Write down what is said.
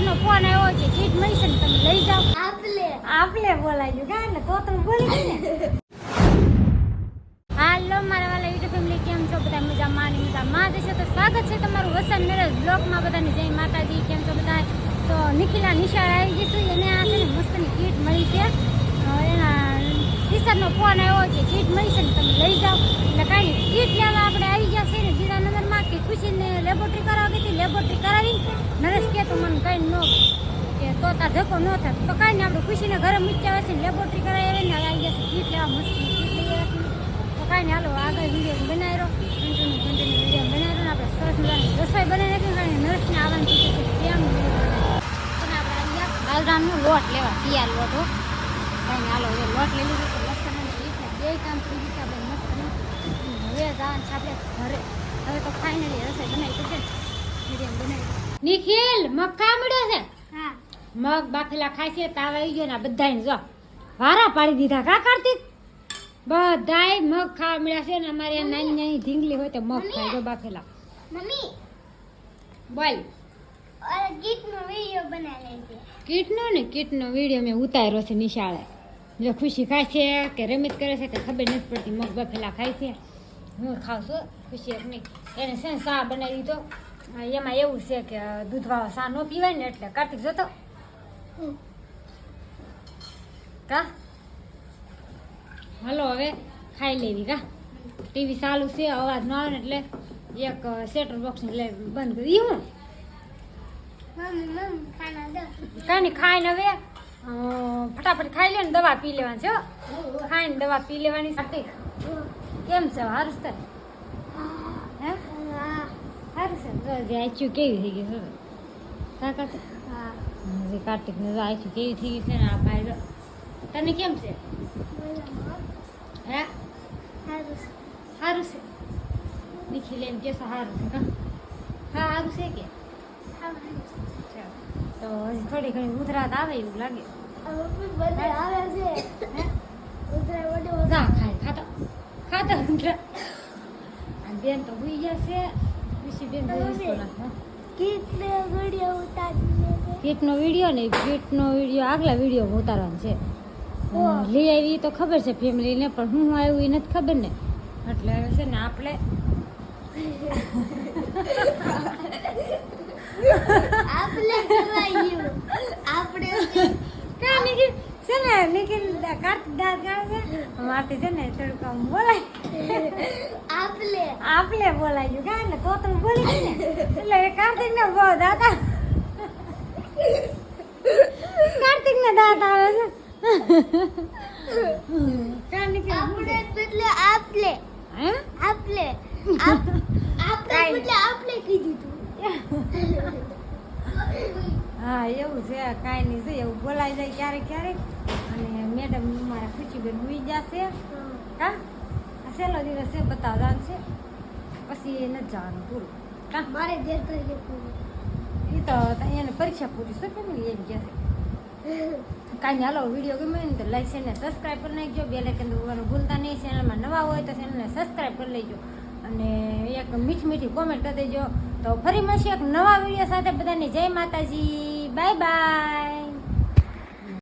ટીચરનો phone આવ્યો છે kit મળી છે તમે લઈ જાઓ. આપલે. આપલે બોલાયું કા ને તો તમે બોલી ગઈ હાલો મારા વાલા યુટ્યુબ ફેમિલી કેમ છો? બધા મજામાં ને મજામાં જ છે. તો સ્વાગત છે તમારું વસંત મેરેજ બ્લોગમાં બધાને. જય માતાજી કેમ છો બધા? તો નિખિલા નિશાળ આવી જઈશું એને આ છે ને મસ્તની કીટ મળી છે. એના ટીચરનો ફોન આવ્યો છે કીટ મળી છે ને તમે લઈ જાઓ. એટલે કાંઈ કીટ લેવા આપણે આવી ગયા છે ને. ગીરાનગરમાં કે ખુશીને લેબોરેટરી કરાવવા ગઈ હતી લેબોરેટરી કરાવી નરેશ કે તો મને કંઈ ન કે તો તાર ધક્કો ન થાય. તો કાંઈ નહીં, આપણે ખુશીને ઘરે મૂક્યા આવે છે લેબોરેટરી કરાવી આવે ને આવી જશે કીટ લેવા મસ્ત ગીત લઈ આવ્યા તો કાંઈ નહીં, હાલો, આગળ વીડિયો બનાવી રહ્યો કન્ટિન્યુ કન્ટિન્યુ વીડિયો બનાવી રહ્યો ને આપણે સરસ મજાની રસોઈ બનાવી નાખી નર્સને આવવાનું છે. ગયા. બાજરાનો લોટ લેવા તૈયાર લોટ, હો. નહીં, હાલો, હવે લોટ લઈ લીધો છે. લસણ બે કામ થઈ છે. આપણે મસ્ત હવે જવાનું છે આપણે ઘરે. હવે તો ફાઇનલી રસોઈ બનાવી પડશે વીડિયો બનાવી નિખિલ મગ ખા છે? હા. મગ બાફેલા ખાય છે તાવ આવી ગયો ને બધાને જો. વારા પાડી દીધા કા કાર્તિક? બધાય મગ ખાવા મળ્યા છે ને અમારે નાની નાની ઢીંગલી હોય તો મગ ખાય જો બાફેલા. મમ્મી. બોલ. ઓર ગીત નો વિડિયો બનાવી લેજે કીટનો ને? કીટનો વીડિયો મેં ઉતાર્યો છે નિશાળે. જો ખુશી ખાય છે કે રમત કરે છે કે ખબર નથી પડતી મગ બાફેલા ખાય છે. હું ખાઉં છું ખુશી નહીં. એને છે ને ચા બનાવી દીધો. એમાં એવું છે કે દૂધવાળો ચા ન પીવાય ને એટલે કાર્તિક જોતો. કા? હાલો હવે ખાઈ લેવી કા? ટીવી ચાલુ છે અવાજ ન આવે ને એટલે એક સેટર બોક્સ એટલે બંધ કરી. હું? કાની ખાઈને હવે ફટાફટ ખાઈ લે ને દવા પી લેવાની છે. ખાઈને દવા પી લેવાની કાર્તિક કેમ છે? હારું છે હે? સારું છે. જો હજી આઈચ્યું કેવી થઈ ગઈ છે હવે. કા કાર્તિક હા. હજી કાર્તિકને જો આઈચ્યું કેવી થઈ ગઈ છે ને આ ભાઈ તને કેમ છે? હે? સારું છે. નિખિલ એમ કે સારું છે હા? સારું છે કે. તો હજી થોડી ઘણી ઉધરાત આવે એવું લાગે. આવે છે. ખાતો. ખાતો ઉધરા બેન તો હુઈ જશે છે ઋષિ બેન તો હિસકો નાખો ગીત ને વિડિયો ઉતારી કીટનો વીડિયો ને કીટનો વીડિયો આગલા વીડિયો ઉતારવાનો છે લઈ આવી તો ખબર છે ફેમિલીને પણ હું આવ્યું એ નથી ખબર ને એટલે હવે છે ને આપણે આપણે આપણે છે ને નિખિલ કાર્તિક દાદ ગાવે છે મારથી છે ને થોડુંક આમ બોલાય. આપલે. આપલે બોલાયું કા ને તો તમે બોલી ગઈ ને. એટલે કાર્તિક ને બહુ દાદા કાર્તિક ને દાંત આવે છે. આપણે એટલે આપલે હે? આપલે. આપ- આપણે એટલે આપલે કીધું તું હા એવું છે કાંઈ નહીં છે એવું બોલાઈ જાય ક્યારેક ક્યારેક. અને મેડમ મારા ખુશીબેન હોઈ જશે. કા છેલ્લો દિવસ છે બતાવવાનું છે. પછી એ નથી જવાનું પૂરું. કા મારે દેર તરીકે પૂરું. એ તો એને પરીક્ષા પૂરી છે ફેમિલી એમ કહે છે. કાંઈ હાલો વીડિયો ગમે ને તો લાઈક છે ને સબસ્ક્રાઈબ કરી નાખજો. બે લાઈકન દબાવવાનું ભૂલતા નહીં. ચેનલમાં નવા હોય તો ચેનલને સબસ્ક્રાઈબ કરી લેજો. અને એક મીઠી મીઠી કોમેન્ટ કરી દેજો. તો ફરી મળશે એક નવા વીડિયો સાથે. બધાને જય માતાજી. Bye-bye!